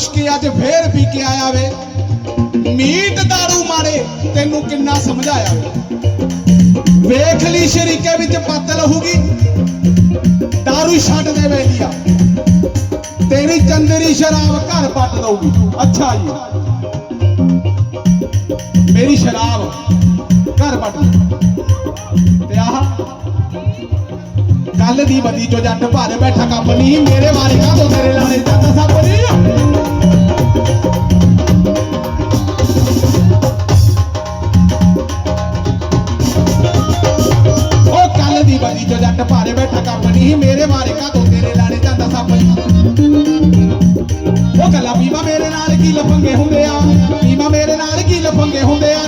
ਮੁਸ਼ਕੀ ਅੱਜ ਫੇਰ ਪੀ ਕੇ ਆਇਆ ਵੇ। ਮੀਟ ਦਾਰੂ ਮਾਰੇ, ਤੈਨੂੰ ਕਿੰਨਾ ਸਮਝਾਇਆ ਵੇ। ਵੇਖ ਲਈ ਸ਼ਰੀਕੇ ਵਿੱਚ ਪੱਤ ਲਹੂਗੀ, ਦਾਰੂ ਛੱਡ ਦੇ ਵੇਲੀਆ ਤੇਰੀ ਚੰਦਰੀ ਸ਼ਰਾਬ ਘਰ ਪੱਟ ਦਊਗੀ ਅੱਛਾ ਜੀ। ਮੇਰੀ ਸ਼ਰਾਬ ਘਰ ਪੱਟ ਕੱਲ ਦੀ ਬਦੀ ਚੋ ਜੱਟ ਭਾਰੇ ਬੈਠਾ ਕੱਪ ਮੇਰੇ ਵਾਲੇ ਕਾ ਤੇਰੇ ਲਾਲੇ ਜੱਟ ਸੱਪ ਨਹੀਂ। ਉਹ ਕੱਲ ਦੀ ਬਦੀ ਚੋ ਜੱਟ ਭਾਰੇ ਬੈਠਾ ਕੱਪ ਨਹੀਂ। ਮੇਰੇ ਵਾਲੇ ਕਾ ਤੋ ਤੇਰੇ ਲਾਣੇ ਜਾਂਦਾ ਸੱਪ ਉਹ ਗੱਲਾਂ ਪੀਵਾ ਮੇਰੇ ਨਾਲ ਕੀ ਲਫੰਗੇ ਹੁੰਦੇ ਆ? ਪੀਵਾ ਮੇਰੇ ਨਾਲ ਕੀ ਲਫੰਗੇ ਹੁੰਦੇ ਆ?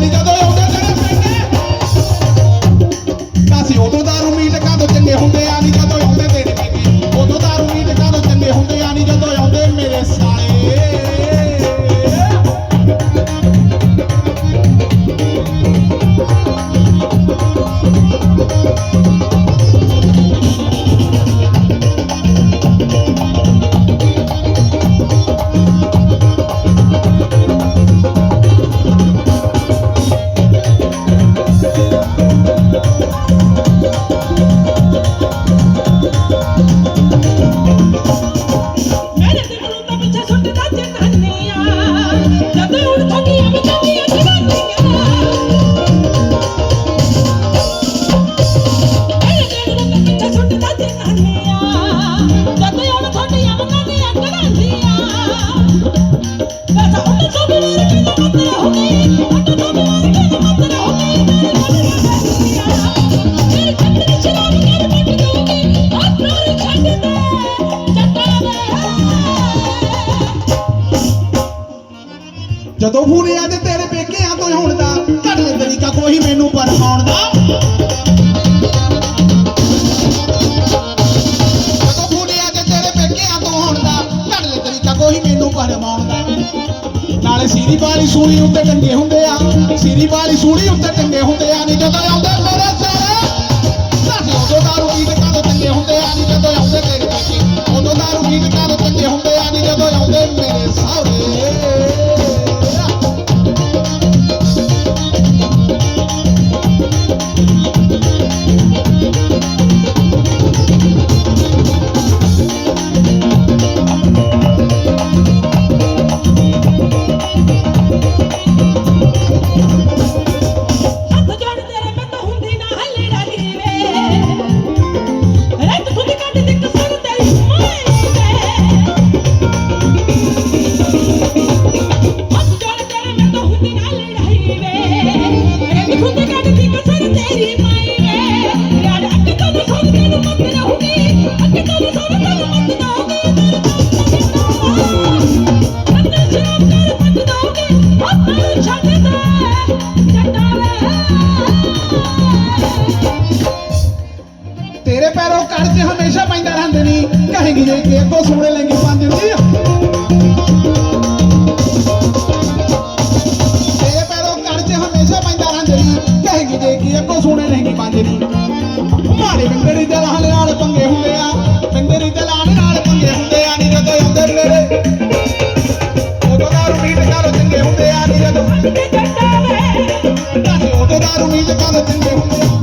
ਜਦੋਂ ਫੂਨੇ ਅੱਜ ਤੇਰੇ ਪੇਕਿਆਂ ਤੋਂ ਆਉਣ ਦਾ ਘੱਟ ਤਰੀਕਾ ਕੋਈ ਮੈਨੂੰ ਪਰਮਾਉਣ ਦਾ। ਜਦੋਂ ਫੂਨੇ ਅੱਜ ਤੇਰੇ ਪੇਕਿਆਂ ਤੋਂ ਆਉਣ ਦਾ ਘੱਟ ਤਰੀਕਾ ਕੋਈ ਮੈਨੂੰ ਪਰਮਾਉਣ ਦਾ। ਨਾਲੇ ਸੀਰੀ ਵਾਲੀ ਸੂਲੀ ਉੱਤੇ ਟੰਗੇ ਹੁੰਦੇ ਆ, ਸੀਰੀ ਵਾਲੀ ਸੂਲੀ ਉੱਤੇ ਟੰਗੇ ਹੁੰਦੇ ਆ, ਨਹੀਂ ਜਦੋਂ ਆਉਂਦੇ ਮੇਰੇ ਲੜ ਚ ਹਮੇਸ਼ਾ ਪੈਂਦਾ ਰਹਿੰਦੇ ਨਹੀਂ ਕਹੇਗੀ ਜੇ ਕਿ ਅੱਗੋਂ ਸੋਹਣੇ ਲੈਂਗੇ ਪੰਜ ਨਹੀਂ ਸੋਹਣੇ ਨਹੀਂ ਪੰਜਰੀ ਮਾਰੇ ਬਿੰਦਰੀ ਦਲਾਲ ਨਾਲ ਪੰਗੇ ਹੁੰਦੇ ਆ। ਬਿੰਦਰੀ ਦਲਾਲ ਨਾਲ ਪੰਗੇ ਹੁੰਦੇ ਆ। ਨੀ ਜਦੋਂ ਅੰਦਰ ਮੇਰੇ ਉਦੋਂ ਦਾ ਰੂਮੀ ਦੇ ਨਾਲ ਚੰਗੇ ਹੁੰਦੇ ਆ। ਨੀ ਜਦੋਂ ਅੰਦਰ ਜੱਟਾਂ ਵੇ ਉਦੋਂ ਦਾ ਰੂਮੀ ਦੇ ਨਾਲ ਚੰਗੇ ਹੁੰਦੇ ਆ।